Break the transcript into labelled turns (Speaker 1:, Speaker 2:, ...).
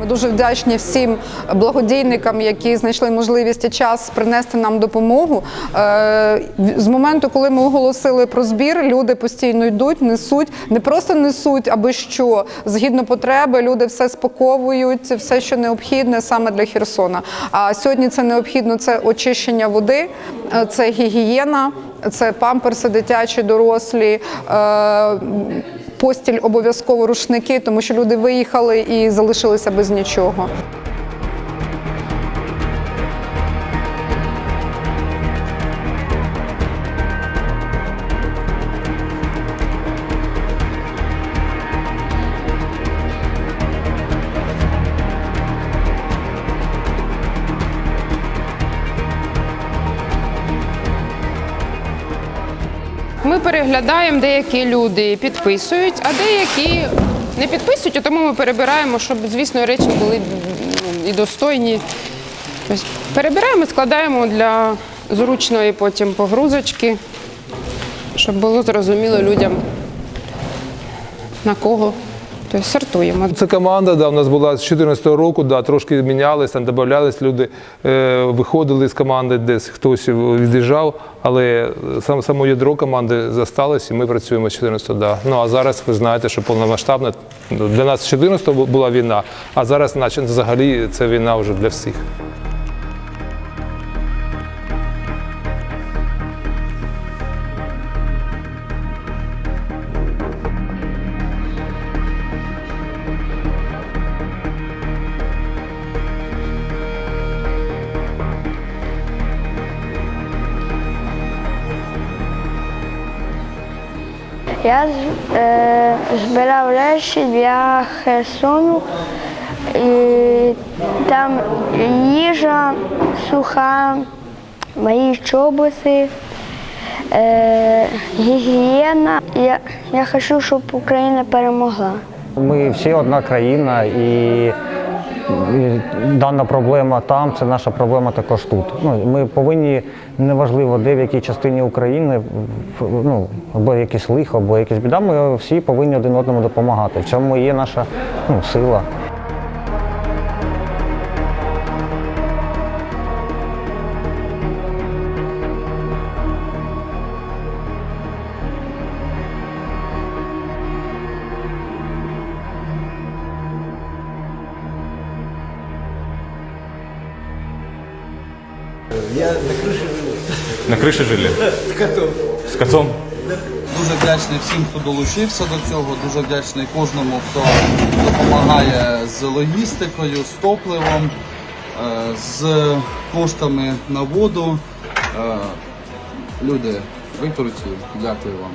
Speaker 1: Ми дуже вдячні всім благодійникам, які знайшли можливість і час принести нам допомогу. Е, З моменту, коли ми оголосили про збір, люди постійно йдуть, несуть, не просто несуть, аби що згідно потреби. Люди все спаковують, все, що необхідне саме для Херсона. А сьогодні це необхідно це очищення води, е, це гігієна, це памперси дитячі, дорослі. Постіль обов'язково рушники, тому що люди виїхали і залишилися без нічого.
Speaker 2: Ми переглядаємо, деякі люди підписують, а деякі не підписують, тому ми перебираємо, щоб, звісно, речі були ну, і достойні. Тобто перебираємо, складаємо для зручної потім погрузочки, щоб було зрозуміло людям, на кого. Тобто сортуємо.
Speaker 3: Це команда, да, у нас була з 2014 року, да, трошки мінялись, там додавались люди, е, виходили з команди, десь хтось від'їжджав, але сам, само ядро команди засталось і ми працюємо з 2014 да. Ну а зараз ви знаєте, що повномасштабна. Для нас з 2014 була війна, а зараз, наче взагалі, це війна вже для всіх.
Speaker 4: Я е, збирав речі для Херсону. І там їжа суха, мої чоботи, е, гігієна. Я, я хочу, щоб Україна перемогла.
Speaker 5: Ми всі одна країна, і, дана проблема там це наша проблема також тут. Ну, ми повинні, неважливо, де в якій частині України, ну, або якесь лихо, або якась біда, ми всі повинні один одному допомагати. В цьому є наша ну, сила.
Speaker 6: На криші жили? З котом. З котом?
Speaker 7: Дуже вдячний всім, хто долучився до цього. Дуже вдячний кожному, хто допомагає з логістикою, з топливом, е, з коштами на воду. Е, Люди, ви круті. Дякую вам.